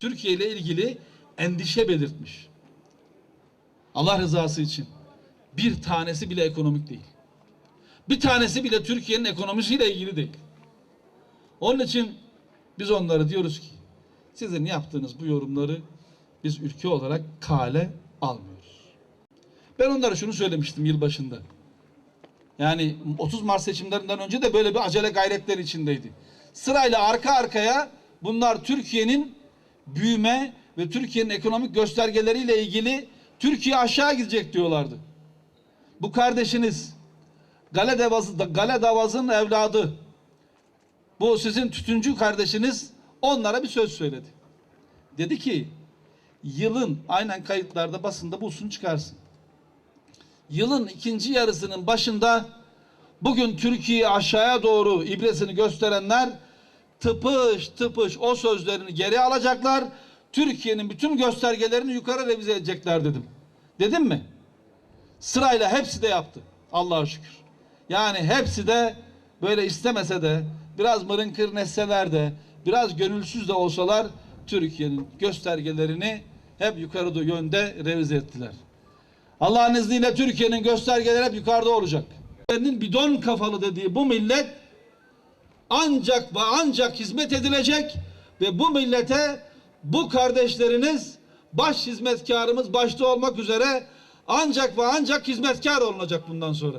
Türkiye ile ilgili endişe belirtmiş. Allah rızası için bir tanesi bile ekonomik değil. Bir tanesi bile Türkiye'nin ekonomisiyle ilgili değil. Onun için biz onlara diyoruz ki sizin yaptığınız bu yorumları biz ülke olarak kale almıyoruz. Ben onlara şunu söylemiştim yılbaşında. Yani 30 Mart seçimlerinden önce de böyle bir acele gayretler içindeydi. Sırayla arka arkaya bunlar Türkiye'nin büyüme ve Türkiye'nin ekonomik göstergeleriyle ilgili Türkiye aşağı gidecek diyorlardı. Bu kardeşiniz Gale, Davazı, Gale Davaz'ın evladı. Bu sizin tütüncü kardeşiniz onlara bir söz söyledi. Dedi ki yılın aynen kayıtlarda basında bulsun çıkarsın. Yılın ikinci yarısının başında bugün Türkiye aşağıya doğru ibresini gösterenler tıpış tıpış o sözlerini geri alacaklar. Türkiye'nin bütün göstergelerini yukarı revize edecekler dedim. Dedim mi? Sırayla hepsi de yaptı. Allah'a şükür. Yani hepsi de böyle istemese de biraz mırın kır nesseler de biraz gönülsüz de olsalar Türkiye'nin göstergelerini hep yukarı yönde revize ettiler. Allah'ın izniyle Türkiye'nin göstergeleri hep yukarıda olacak. Bidon kafalı dediği bu millet ancak ve ancak hizmet edilecek ve bu millete bu kardeşleriniz baş hizmetkarımız başta olmak üzere ancak ve ancak hizmetkar olunacak bundan sonra.